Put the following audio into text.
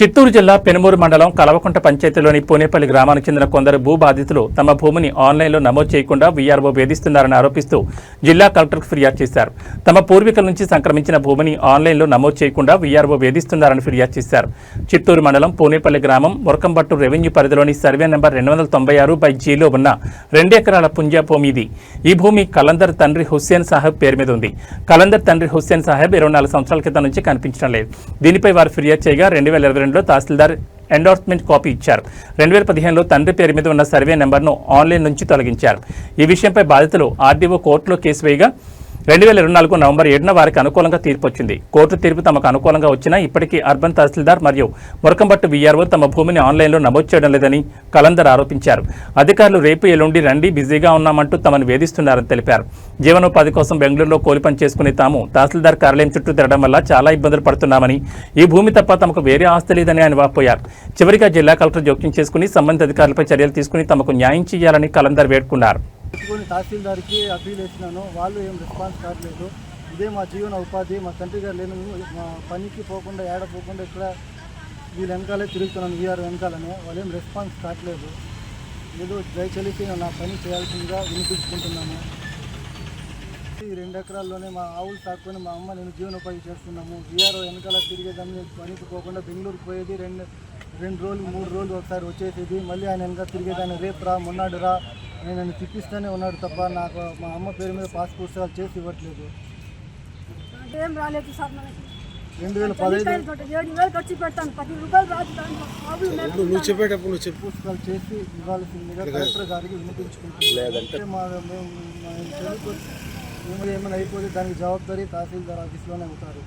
చిత్తూరు జిల్లా పెనుమూరు మండలం కలవకుంట పంచాయతీలోని పూనేపల్లి గ్రామానికి చెందిన కొందరు భూ బాధితులు తమ భూమిని ఆన్లైన్లో నమోదు చేయకుండా వీఆర్ఓ వేధిస్తున్నారని ఆరోపిస్తూ జిల్లా కలెక్టర్కు ఫిర్యాదు చేశారు. తమ పూర్వీకుల నుంచి సంక్రమించిన భూమిని ఆన్లైన్లో నమోదు చేయకుండా వీఆర్ఓ వేధిస్తున్నారని ఫిర్యాదు చేశారు. చిత్తూరు మండలం పూనేపల్లి గ్రామం మురకంబట్టు రెవెన్యూ పరిధిలోని సర్వే నెంబర్ రెండు వందల తొంభై ఆరు బై జీలో ఉన్న రెండు ఎకరాల పుంజా భూమి ఇది. ఈ భూమి కలందర్ తండ్రి హుస్సేన్ సాహెబ్ పేరు మీద ఉంది. కలందర్ తండ్రి హుస్సేన్ సాహెబ్ ఇరవై నాలుగు సంవత్సరాల క్రితం నుంచి కనిపించడం లేదు. దీనిపై వారు ఫిర్యాదు చేయగా రెండు వేల ఇరవై రెండులో తహసీల్దార్ ఎండోర్స్మెంట్ కాపీ ఇచ్చారు. రెండు వేల పదిహేనులో తండ్రి పేరు మీద ఉన్న సర్వే నెంబర్ను ఆన్లైన్ నుంచి తొలగించారు. ఈ విషయంపై బాధితులు ఆర్డీఓ కోర్టులో కేసు వేయగా రెండు వేల ఇరవై నాలుగు నవంబర్ ఏడున వారికి అనుకూలంగా తీర్పు వచ్చింది. కోర్టు తీర్పు తమకు అనుకూలంగా వచ్చినా ఇప్పటికీ అర్బన్ తహసీల్దార్ మరియు మురకంబట్టు వీఆర్ఓ తమ భూమిని ఆన్లైన్లో నమోదు చేయడం లేదని కలందర్ ఆరోపించారు. అధికారులు రేపు ఎల్లుండి రండి బిజీగా ఉన్నామంటూ తమను వేధిస్తున్నారని తెలిపారు. జీవనోపాధి కోసం బెంగళూరులో కూలి పని చేసుకునే తాము తహసీల్దార్ కార్యాలయం చుట్టూ తిరగడం వల్ల చాలా ఇబ్బందులు పడుతున్నామని ఈ భూమి తప్ప తమకు వేరే ఆస్తి లేదని ఆయన వాపోయారు. చివరిగా జిల్లా కలెక్టర్ జోక్యం చేసుకుని సంబంధిత అధికారులపై చర్యలు తీసుకుని తమకు న్యాయం చేయాలని కలందర్ వేడుకున్నారు. పెట్టుకొని తహసీల్దార్కి అప్పీల్ వేసినాను. వాళ్ళు ఏం రెస్పాన్స్ కావట్లేదు. ఇదే మా జీవన ఉపాధి మా తండ్రి గారు లేని మా పనికి పోకుండా ఏడ పోకుండా ఇక్కడ వీళ్ళు వెనకాలే తిరుగుతున్నాను వీఆర్ వెనకాలనే. వాళ్ళు ఏం రెస్పాన్స్ కావట్లేదు. ఏదో దయచేసి నా పని చేయాల్సిందిగా వినిపించుకుంటున్నాను ఈ రెండు ఎకరాల్లోనే మా ఆవులు సాకుకొని మా అమ్మ నేను జీవనోపాధి చేస్తున్నాము. వీఆర్ఓ వెనకాల తిరిగేదాన్ని పనికి పోకుండా బెంగళూరుకు పోయేది రెండు రెండు రోజులు మూడు రోజులు ఒకసారి వచ్చేసేది. మళ్ళీ ఆయన వెనక తిరిగేదాన్ని రేపు రా మొన్నాడు రా నేను నన్ను తిప్పిస్తూనే ఉన్నాడు తప్ప నాకు మా అమ్మ పేరు మీద పాస్ పుస్తకాలు చేసి ఇవ్వట్లేదు ఏం రాలేదు సార్ మనకి రెండు వేల పదహైదు తోట ఏడు వేలు ఖర్చు పెడతాను పది రూపాయలు రాదు దాంట్లో ఆవులు మేపుకుంటాను. నువ్వు చెప్పేటప్పుడు నువ్వు చెప్పు పుస్తకాలు చేసి ఇవ్వాల్సిందిగా కలెక్టర్ గారికి వినిపించుకుంటున్నాను మా మేము మా చదువుకు ఏమైనా అయిపోతే దానికి జవాబాదారీ తహసీల్దార్ ఆఫీస్లోనే ఉంటారు